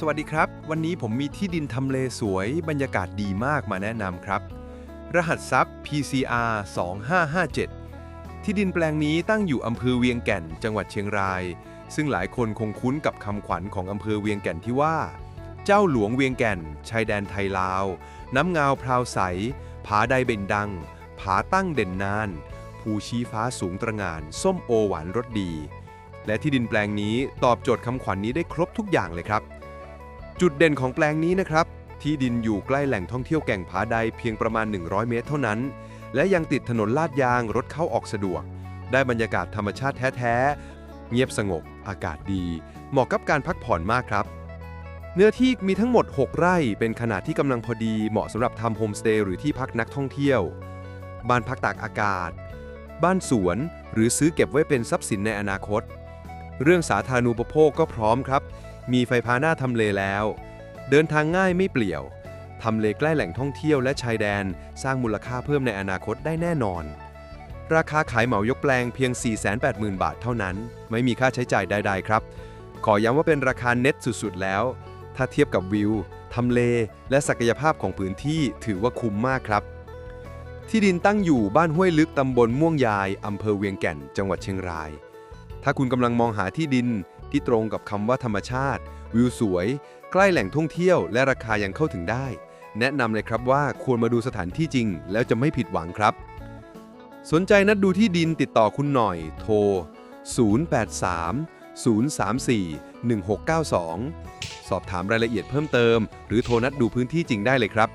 สวัสดีครับ วันนี้ผมมีที่ดินทำเลสวย บรรยากาศดีมากมาแนะนำครับ รหัสทรัพย์ PCR 2557 ที่ดินแปลงนี้ตั้งอยู่อำเภอเวียงแก่น จังหวัดเชียงราย ซึ่งหลายคนคงคุ้นกับคำขวัญของอำเภอเวียงแก่นที่ว่า เจ้าหลวงเวียงแก่น ชายแดนไทยลาว น้ำเงาพราวใส ผาใดเบ่งดัง ผาตั้งเด่นนาน ภูชี้ฟ้าสูงตระงาน ส้มโอหวานรสดี และที่ดินแปลงนี้ตอบโจทย์คำขวัญนนี้ได้ครบทุกอย่างเลยครับ จุดเด่นของแปลงนี้นะครับ ที่ดินอยู่ใกล้แหล่งท่องเที่ยวแก่งผาใดเพียงประมาณ 100 เมตรเท่านั้น และยังติดถนนลาดยางรถเข้าออกสะดวก ได้บรรยากาศธรรมชาติแท้ๆ เงียบสงบ อากาศดี เหมาะกับการพักผ่อนมากครับ เนื้อที่มีทั้งหมด 6 ไร่เป็นขนาดที่กำลังพอดีเหมาะสำหรับทำโฮมสเตย์หรือที่พักนักท่องเที่ยว บ้านพักตากอากาศ บ้านสวน หรือซื้อเก็บไว้เป็นทรัพย์สินในอนาคต เรื่องสาธารณูปโภคก็พร้อมครับ มีไฟฟ้าหน้าทำเลแล้ว เดินทางง่ายไม่เปลี่ยวทำเลใกล้แหล่งท่องเที่ยวและชายแดน สร้างมูลค่าเพิ่มในอนาคตได้แน่นอน ราคาขายเหมายกแปลงเพียง 480,000 บาทเท่านั้น ไม่มีค่าใช้จ่ายใด ๆ ครับ ขอย้ำว่าเป็นราคาเน็ตสุดๆแล้ว ถ้าเทียบกับวิวทำเล และศักยภาพของพื้นที่ถือว่าคุ้มมากครับ ที่ดินตั้งอยู่บ้านห้วยลึกตำบลม่วงยายอำเภอเวียงแก่น จังหวัดเชียงราย ถ้าคุณกำลังมองหาที่ดิน ที่ตรงกับคำว่าธรรมชาติ วิวสวย ใกล้แหล่งท่องเที่ยวและราคายังเข้าถึงได้ แนะนำเลยครับว่าควรมาดูสถานที่จริง แล้วจะไม่ผิดหวังครับ สนใจนัดดูที่ดินติดต่อคุณหน่อย โทร 083 034 1692 สอบถามรายละเอียดเพิ่มเติม หรือโทรนัดดูพื้นที่จริงได้เลยครับ